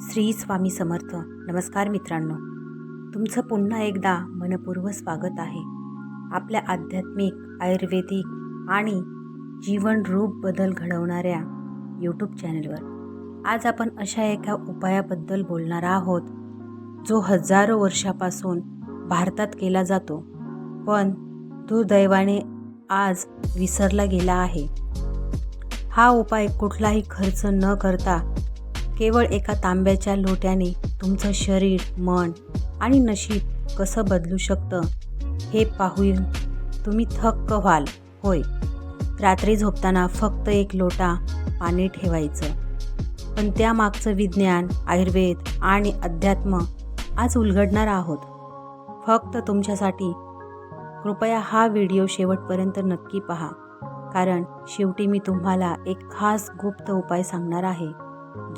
श्री स्वामी समर्थ. नमस्कार मित्रांनो. तुमचं पुन्हा एकदा मनपूर्व स्वागत आहे. आपल्या आध्यात्मिक आयुर्वेदिक आणि जीवनरूप बदल घडवणाऱ्या यूट्यूब चॅनलवर आज आपण अशा एका उपायाबद्दल बोलणार आहोत जो हजारो वर्षापासून भारतात केला जातो पण दुर्दैवाने आज विसरला गेला आहे. हा उपाय कुठलाही खर्च न करता केवळ एका तांब्याच्या लोट्याने तुमचं शरीर मन आणि नशीब कसं बदलू शकतं हे पाहून तुम्ही थक्क व्हाल होय. रात्री झोपताना फक्त एक लोटा पाणी ठेवायचं. पण त्यामागचं विज्ञान आयुर्वेद आणि अध्यात्म आज उलगडणार आहोत. फक्त तुमच्यासाठी कृपया हा व्हिडिओ शेवटपर्यंत नक्की पहा कारण शेवटी मी तुम्हाला एक खास गुप्त उपाय सांगणार आहे.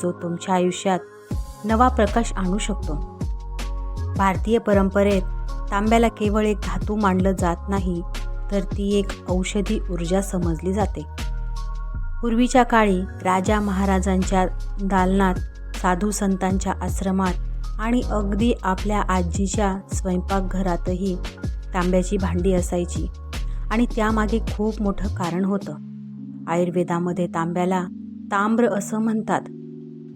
जो तुमच्या आयुष्यात नवा प्रकाश आणू शकतो. भारतीय परंपरेत तांब्याला केवळ एक धातू मानलं जात नाही तर ती एक औषधी ऊर्जा समजली जाते. पूर्वीच्या काळी राजा महाराजांच्या दालनात साधू संतांच्या आश्रमात आणि अगदी आपल्या आजीच्या स्वयंपाकघरातही तांब्याची भांडी असायची आणि त्यामागे खूप मोठं कारण होतं. आयुर्वेदामध्ये तांब्याला ताम्र असं म्हणतात.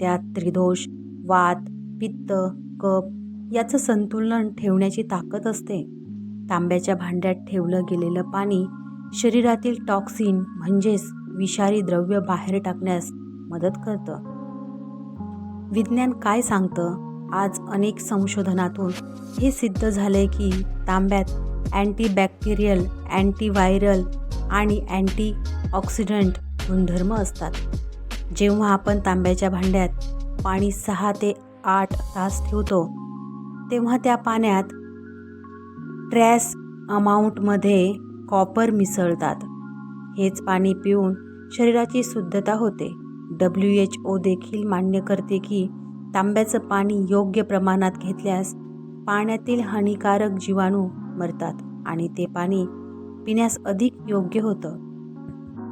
त्यात त्रिदोष वात पित्त कप याचं संतुलन ठेवण्याची ताकद असते. तांब्याच्या भांड्यात ठेवलं गेलेलं पाणी शरीरातील टॉक्सिन म्हणजेच विषारी द्रव्य बाहेर टाकण्यास मदत करतं. विज्ञान काय सांगतं? आज अनेक संशोधनातून हे सिद्ध झाले की तांब्यात अँटीबॅक्टेरियल अँटीव्हायरल आणि अँटी ऑक्सिडंट गुणधर्म असतात. जेव्हा आपण तांब्याच्या भांड्यात पाणी सहा ते आठ तास ठेवतो तेव्हा त्या पाण्यात ट्रॅस अमाऊंटमध्ये कॉपर मिसळतात. हेच पाणी पिऊन शरीराची शुद्धता होते. डब्ल्यू एच ओ देखील मान्य करते की तांब्याचं पाणी योग्य प्रमाणात घेतल्यास पाण्यातील हानिकारक जीवाणू मरतात आणि ते पाणी पिण्यास अधिक योग्य होतं.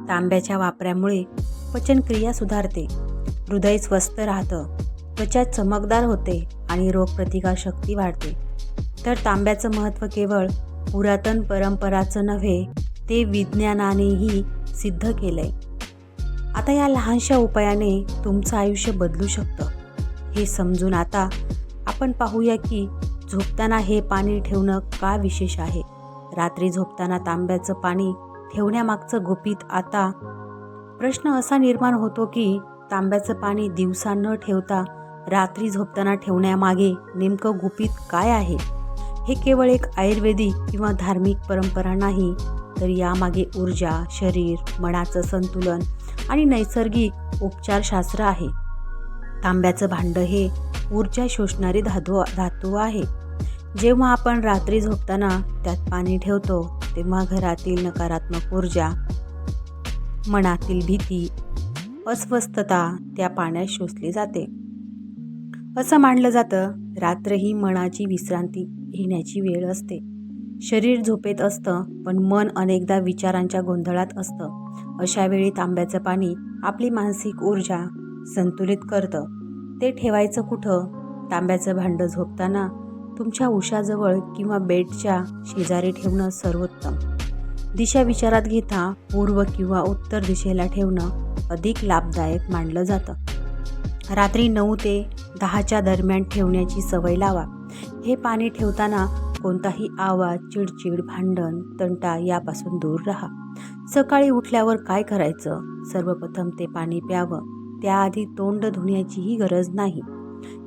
तांब्याच्या वापरामुळे पचनक्रिया सुधारते. हृदय स्वस्थ राहतं. त्वचा चमकदार होते आणि रोगप्रतिकारशक्ती वाढते. तर तांब्याचं महत्त्व केवळ पुरातन परंपराचं नव्हे ते विज्ञानानेही सिद्ध केलंय. आता या लहानशा उपायाने तुमचं आयुष्य बदलू शकतं. हे समजून आता आपण पाहूया की झोपताना हे पाणी ठेवणं का विशेष आहे? रात्री झोपताना तांब्याचं पाणी ठेवण्यामागचं गुपित आता प्रश्न असा निर्माण होतो की तांब्याचं पाणी दिवसा न ठेवता रात्री झोपताना ठेवण्यामागे नेमकं गुपित काय आहे? हे केवळ एक आयुर्वेदिक किंवा धार्मिक परंपरा नाही तर यामागे ऊर्जा शरीर मनाचं संतुलन आणि नैसर्गिक उपचारशास्त्र आहे. तांब्याचं भांडं हे ऊर्जा शोषणारी धातू धातू आहे. जेव्हा आपण रात्री झोपताना त्यात पाणी ठेवतो तेव्हा घरातील नकारात्मक ऊर्जा मनातील भीती अस्वस्थता त्या पाण्यात शोषली जाते. असं मानलं जातं रात्र ही मनाची विश्रांती घेण्याची वेळ असते. शरीर झोपेत असतं पण मन अनेकदा विचारांच्या गोंधळात असतं. अशा वेळी तांब्याचं पाणी आपली मानसिक ऊर्जा संतुलित करतं. ते ठेवायचं कुठं? तांब्याचं भांडं झोपताना तुमच्या उशाजवळ किंवा बेडच्या शेजारी ठेवणं सर्वोत्तम. दिशा विचारात घेता पूर्व किंवा उत्तर दिशेला ठेवणं अधिक लाभदायक मानलं जातं. रात्री नऊ ते दहाच्या दरम्यान ठेवण्याची सवय लावा. हे पाणी ठेवताना कोणताही आवाज चिडचिड भांडण तंटा यापासून दूर राहा. सकाळी उठल्यावर काय करायचं? सर्वप्रथम ते पाणी प्यावं. त्याआधी तोंड धुण्याचीही गरज नाही.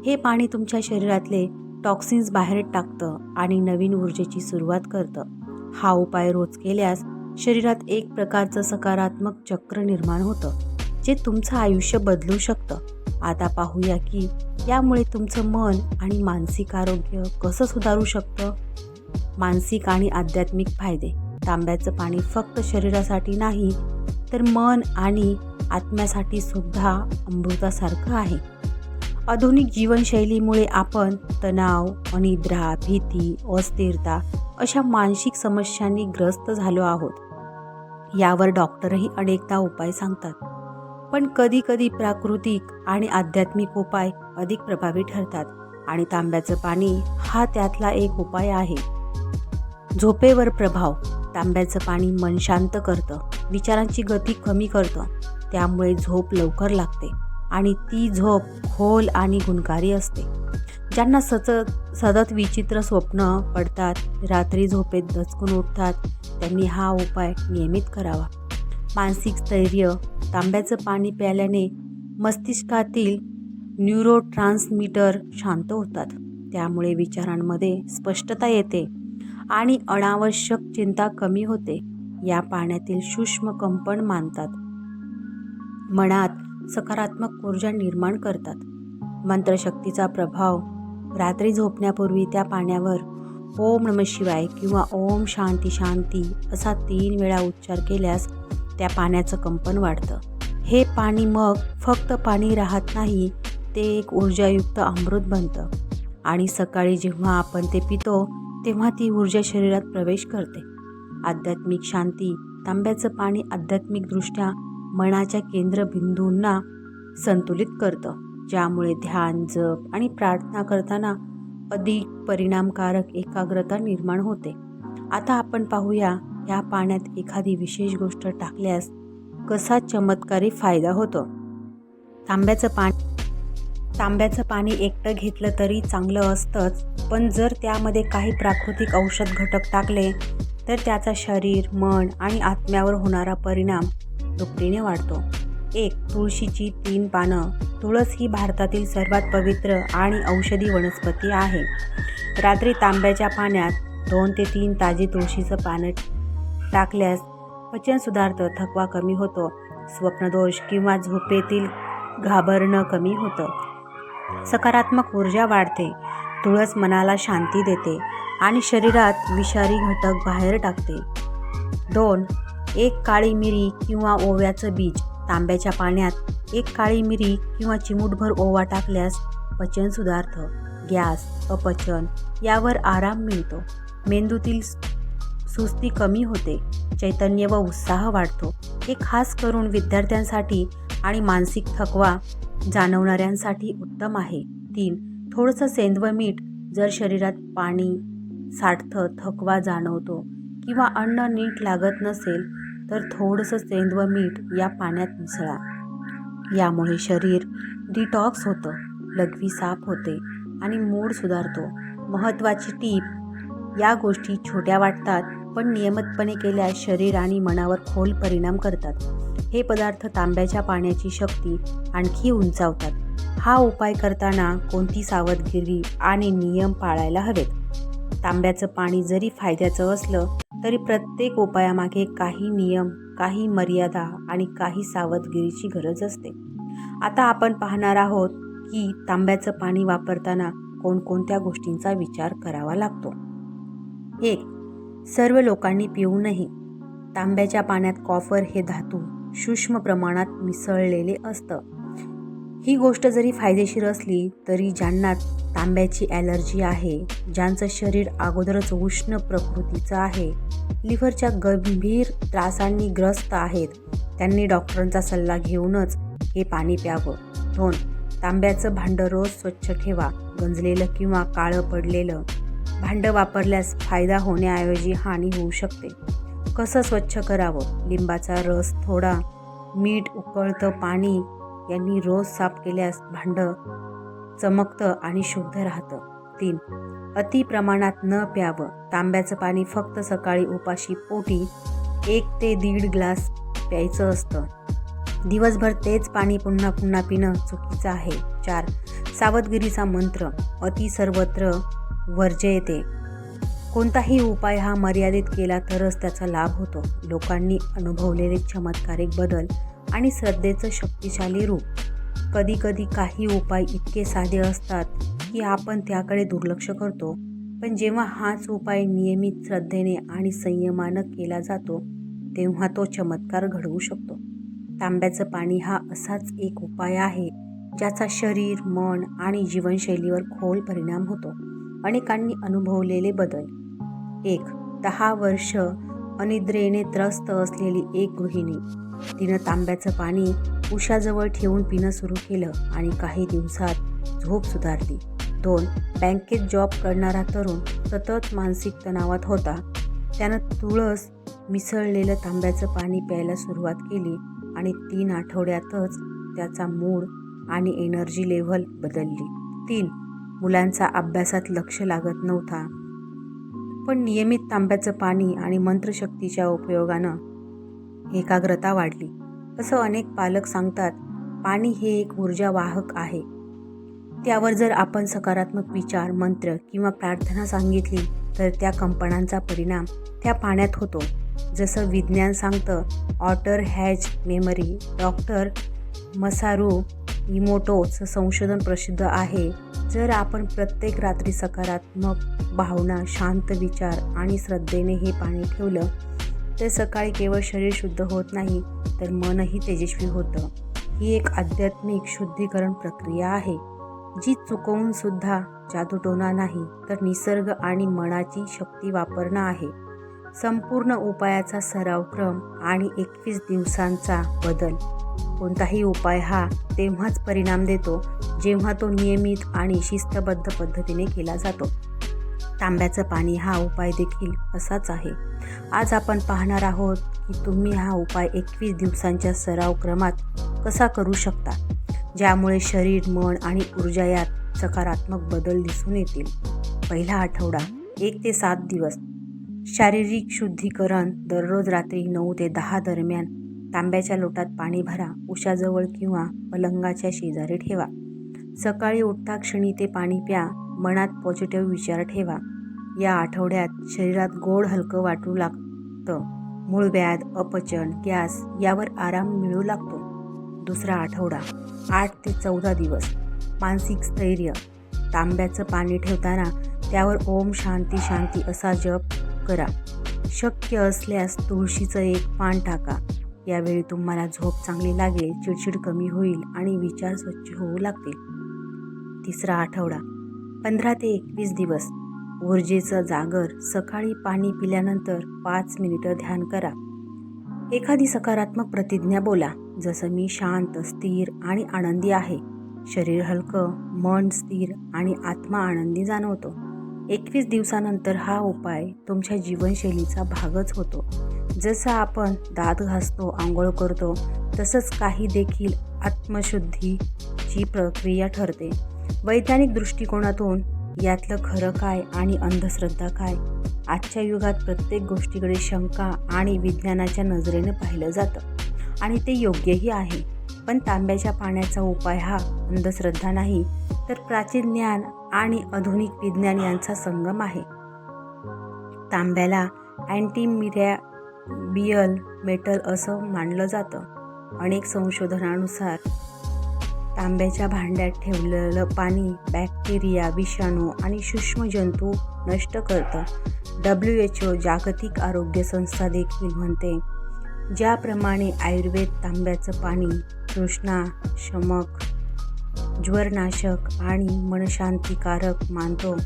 हे पाणी तुमच्या शरीरातले टॉक्सिन्स बाहेर टाकतं आणि नवीन ऊर्जेची सुरुवात करतं. हा उपाय रोज केल्यास शरीरात एक प्रकारचं सकारात्मक चक्र निर्माण होतं जे तुमचं आयुष्य बदलू शकतं. आता पाहूया की यामुळे तुमचं मन आणि मानसिक आरोग्य कसं सुधारू शकतं? मानसिक आणि आध्यात्मिक फायदे. तांब्याचं पाणी फक्त शरीरासाठी नाही तर मन आणि आत्म्यासाठी सुद्धा अमृतासारखं आहे. आधुनिक जीवनशैलीमुळे आपण तणाव अनिद्रा भीती अस्थिरता अशा मानसिक समस्यांनी ग्रस्त झालो आहोत. यावर डॉक्टरही अनेकदा उपाय सांगतात. पण कधीकधी प्राकृतिक आणि आध्यात्मिक उपाय अधिक प्रभावी ठरतात आणि तांब्याचं पाणी हा त्यातला एक उपाय आहे. झोपेवर प्रभाव तांब्याचं पाणी मन शांत करतं विचारांची गती कमी करतं त्यामुळे झोप लवकर लागते. आणि ती झोप खोल आणि गुणकारी असते. ज्यांना सतत सतत विचित्र स्वप्न पडतात रात्री झोपेत दचकून उठतात त्यांनी हा उपाय नियमित करावा. मानसिक स्थैर्य तांब्याचं पाणी प्यायल्याने मस्तिष्कातील न्यूरो ट्रान्समीटर शांत होतात. त्यामुळे विचारांमध्ये स्पष्टता येते आणि अनावश्यक चिंता कमी होते. या पाण्यातील सूक्ष्म कंपन मानतात. मनात सकारात्मक ऊर्जा निर्माण करतात. मंत्रशक्तीचा प्रभाव रात्री झोपण्यापूर्वी त्या पाण्यावर ओम नम शिवाय किंवा ओम शांती शांती असा तीन वेळा उच्चार केल्यास त्या पाण्याचं कंपन वाढतं. हे पाणी मग फक्त पाणी राहत नाही ते एक ऊर्जायुक्त अमृत बनतं. आणि सकाळी जेव्हा आपण ते पितो तेव्हा ती ऊर्जा शरीरात प्रवेश करते. आध्यात्मिक शांती तांब्याचं पाणी आध्यात्मिकदृष्ट्या मनाच्या केंद्रबिंदूंना संतुलित करतं. ज्यामुळे ध्यान जप आणि प्रार्थना करताना अधिक परिणामकारक एकाग्रता निर्माण होते. आता आपण पाहूया ह्या पाण्यात एखादी विशेष गोष्ट टाकल्यास कसा चमत्कारी फायदा होतो? तांब्याचं पाणी तांब्याचं पाणी एकटं घेतलं तरी चांगलं असतंच पण जर त्यामध्ये काही प्राकृतिक औषध घटक टाकले तर त्याचा शरीर मन आणि आत्म्यावर होणारा परिणाम दुपटीने वाढतो. एक तुळशीची तीन पानं. तुळस ही भारतातील सर्वात पवित्र आणि औषधी वनस्पती आहे. रात्री तांब्याच्या पाण्यात दोन ते तीन ताजी तुळशीचं पानं टाकल्यास पचन सुधारतं थकवा कमी होतो स्वप्नदोष किंवा झोपेतील घाबरणं कमी होतं. सकारात्मक ऊर्जा वाढते तुळस मनाला शांती देते आणि शरीरात विषारी घटक बाहेर टाकते. दोन एक काळी मिरी किंवा ओव्याचं बीज. तांब्याच्या पाण्यात एक काळी मिरी किंवा चिमूटभर ओवा टाकल्यास पचन सुधारतं. गॅस अपचन यावर आराम मिळतो. मेंदूतील सुस्ती कमी होते. चैतन्य व उत्साह वाढतो. हे खास करून विद्यार्थ्यांसाठी आणि मानसिक थकवा जाणवणाऱ्यांसाठी उत्तम आहे. तीन थोडंसं सेंदव मीठ. जर शरीरात पाणी साठतं थकवा जाणवतो किंवा अन्न नीट लागत नसेल तर थोडंसं सेंदव मीठ या पाण्यात मिसळा. यामुळे शरीर डिटॉक्स होतं लघवी साफ होते आणि मूड सुधारतो. महत्त्वाची टीप या गोष्टी छोट्या वाटतात पण नियमितपणे केल्यास शरीर आणि मनावर खोल परिणाम करतात. हे पदार्थ तांब्याच्या पाण्याची शक्ती आणखी उंचावतात. हा उपाय करताना कोणती सावधगिरी आणि नियम पाळायला हवेत? तांब्याचं पाणी जरी फायद्याचं असलं तरी प्रत्येक उपायामागे काही नियम काही मर्यादा आणि काही सावधगिरीची गरज असते. आता आपण पाहणार आहोत की तांब्याचं पाणी वापरताना कोणकोणत्या गोष्टींचा विचार करावा लागतो. एक सर्व लोकांनी पिऊ नये तांब्याच्या पाण्यात कॉफर हे धातू सूक्ष्म प्रमाणात मिसळलेले असतं. ही गोष्ट जरी फायदेशीर असली तरी ज्यांना तांब्याची ॲलर्जी आहे ज्यांचं शरीर अगोदरच उष्ण प्रकृतीचं आहे लिव्हरच्या गंभीर त्रासांनी ग्रस्त आहेत त्यांनी डॉक्टरांचा सल्ला घेऊनच हे पाणी प्यावं. दोन तांब्याचं भांडं रोज स्वच्छ ठेवा गंजलेलं किंवा काळं पडलेलं. भांडं वापरल्यास फायदा होण्याऐवजी हानी होऊ शकते. कसं स्वच्छ करावं? लिंबाचा रस थोडा मीठ उकळतं पाणी यांनी रोज साफ केल्यास भांडं चमकतं आणि शुद्ध राहतं. तीन अति प्रमाणात न प्यावं. तांब्याचं पाणी फक्त सकाळी उपाशी पोटी एक ते दीड ग्लास प्यायचं असतं. दिवसभर तेच पाणी पुन्हा पुन्हा पिणं चुकीचं आहे. चार सावधगिरीचा मंत्र अति सर्वत्र वर्ज्य येते. कोणताही उपाय हा मर्यादित केला तरच त्याचा लाभ होतो. लोकांनी अनुभवलेले चमत्कारिक बदल आणि श्रद्धेचं शक्तिशाली रूप. कधीकधी काही उपाय इतके साधे असतात की आपण त्याकडे दुर्लक्ष करतो. पण जेव्हा हाच उपाय नियमित श्रद्धेने आणि संयमानं केला जातो तेव्हा तो चमत्कार घडवू शकतो. तांब्याचं पाणी हा असाच एक उपाय आहे ज्याचा शरीर मन आणि जीवनशैलीवर खोल परिणाम होतो. अनेकांनी अनुभवलेले बदल. एक दहा वर्ष अनिद्रेने त्रस्त असलेली एक गृहिणी. तिनं तांब्याचं पाणी उशाजवळ ठेवून पिणं सुरू केलं आणि काही दिवसात झोप सुधारली. दोन बँकेत जॉब करणारा तरुण सतत मानसिक तणावात होता. त्यानं तुळस मिसळलेलं तांब्याचं पाणी प्यायला सुरुवात केली आणि तीन आठवड्यातच त्याचा मूड आणि एनर्जी लेव्हल बदलली. तीन मुलांचा अभ्यासात लक्ष लागत नव्हता. पण नियमित तांब्याचं पाणी आणि मंत्रशक्तीच्या उपयोगानं एकाग्रता वाढली. असं अनेक पालक सांगतात पाणी हे एक ऊर्जा वाहक आहे. त्यावर जर आपण सकारात्मक विचार मंत्र किंवा प्रार्थना सांगितली तर त्या कंपनांचा परिणाम त्या पाण्यात होतो. जसं विज्ञान सांगतं water has memory doctor Masaru इमोटोचं संशोधन प्रसिद्ध आहे. जर आपण प्रत्येक रात्री सकारात्मक भावना शांत विचार आणि श्रद्धेने हे पाणी ठेवलं तर सकाळी केवळ शरीर शुद्ध होत नाही तर मनही तेजस्वी होतं. ही एक आध्यात्मिक शुद्धीकरण प्रक्रिया आहे जी चुकवून सुद्धा जादूटोना नाही तर निसर्ग आणि मनाची शक्ती वापरणं आहे. संपूर्ण उपायाचा सराव क्रम आणि एकवीस दिवसांचा बदल. कोणताही उपाय हा तेव्हाच परिणाम देतो जेव्हा तो नियमित आणि शिस्तबद्ध पद्धतीने केला जातो. तांब्याचं पाणी हा उपाय देखील असाच आहे. आज आपण पाहणार आहोत की तुम्ही हा उपाय एकवीस दिवसांच्या सराव क्रमात कसा करू शकता ज्यामुळे शरीर मन आणि ऊर्जा यात सकारात्मक बदल दिसून येतील. पहिला आठवडा एक ते सात दिवस. शारीरिक शुद्धीकरण दररोज रात्री नऊ ते दहा दरम्यान तांब्याच्या लोटात पाणी भरा उशाजवळ किंवा पलंगाच्या शेजारी ठेवा. सकाळी उठता क्षणी ते पाणी प्या मनात पॉझिटिव्ह विचार ठेवा. या आठवड्यात शरीरात गोड हलकं वाटू लागतं. मूळव्याध अपचन गॅस यावर आराम मिळू लागतो. दुसरा आठवडा आठ ते चौदा दिवस. मानसिक स्थैर्य. तांब्याचं पाणी ठेवताना त्यावर ओम शांती शांती असा जप करा. शक्य असल्यास तुळशीचं एक पान टाका. यावेळी तुम्हाला झोप चांगली लागेल चिडचिड कमी होईल आणि विचार स्वच्छ होऊ लागतील. तिसरा आठवडा पंधरा ते एकवीस दिवस. ऊर्जेचं जागर सकाळी पाणी पिल्यानंतर पाच मिनिटं ध्यान करा. एखादी सकारात्मक प्रतिज्ञा बोला जसं मी शांत स्थिर आणि आनंदी आहे. शरीर हलकं मन स्थिर आणि आत्मा आनंदी जाणवतो. एकवीस दिवसानंतर हा उपाय तुमच्या जीवनशैलीचा भागच होतो. जसं आपण दात घासतो आंघोळ करतो तसंच काही देखील आत्मशुद्धीची प्रक्रिया ठरते. वैज्ञानिक दृष्टिकोनातून यातलं खरं काय आणि अंधश्रद्धा काय? आजच्या युगात प्रत्येक गोष्टीकडे शंका आणि विज्ञानाच्या नजरेनं पाहिलं जातं. आणि ते योग्यही आहे. पण तांब्याच्या पाण्याचा उपाय हा अंधश्रद्धा नाही तर प्राचीन ज्ञान आणि आधुनिक विज्ञान यांचा संगम आहे. तांब्याला अँटीमिऱ्या बियल मेटल असं मानलं जातं. अनेक संशोधनानुसार तांब्याच्या भांड्यात ठेवलेलं पाणी बॅक्टेरिया विषाणू आणि सूक्ष्म जंतू नष्ट करतं. डब्ल्यू एच ओ जागतिक आरोग्य संस्था देखील म्हणते ज्याप्रमाणे आयुर्वेद तांब्याचं पाणी तृष्णा शमक ज्वरनाशक आणि मनशांतिकारक मानतो.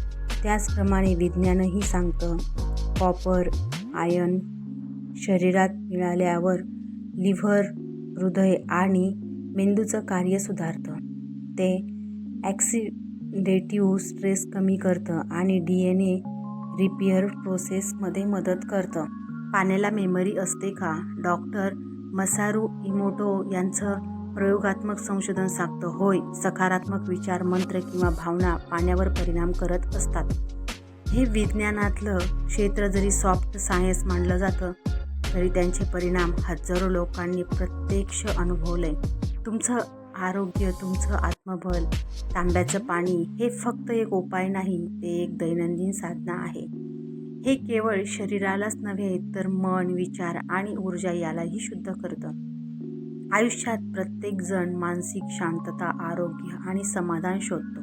त्याचप्रमाणे विज्ञानही सांगतं कॉपर आयन शरीरात मिळाल्यावर लिव्हर हृदय आणि मेंदूचं कार्य सुधारतं. ते ॲक्सिडेटिव्ह स्ट्रेस कमी करतं आणि डी एन ए रिपेअर प्रोसेसमध्ये मदत करतं. पाण्याला मेमरी असते का? डॉक्टर मसारू इमोटो यांचं प्रयोगात्मक संशोधन सांगतं. होय सकारात्मक विचार मंत्र किंवा भावना पाण्यावर परिणाम करत असतात. हे विज्ञानातलं क्षेत्र जरी सॉफ्ट सायन्स मानलं जातं तरी त्यांचे परिणाम हजारो लोकांनी प्रत्यक्ष अनुभवले. तुमचं आरोग्य तुमचं आत्मबल तांब्याचं पाणी हे फक्त एक उपाय नाही ते एक दैनंदिन साधना आहे. हे केवळ शरीरालाच नव्हे तर मन विचार आणि ऊर्जा यालाही शुद्ध करतं. आयुष्यात प्रत्येकजण मानसिक शांतता आरोग्य आणि समाधान शोधतो.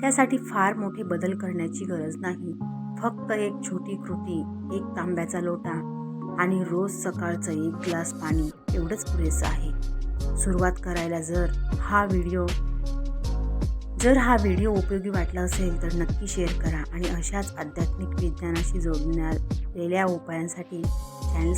त्यासाठी फार मोठे बदल करण्याची गरज नाही. फक्त एक छोटी कृती एक तांब्याचा लोटा आणि रोज सकाळचं एक ग्लास पाणी एवढंच पुरेसं आहे. सुरुवात करायला जर हा व्हिडिओ जर हा व्हिडिओ उपयोगी वाटला असेल तर नक्की शेअर करा आणि अशाच आध्यात्मिक विज्ञानाशी जोडण्यालेल्या उपायांसाठी चॅनल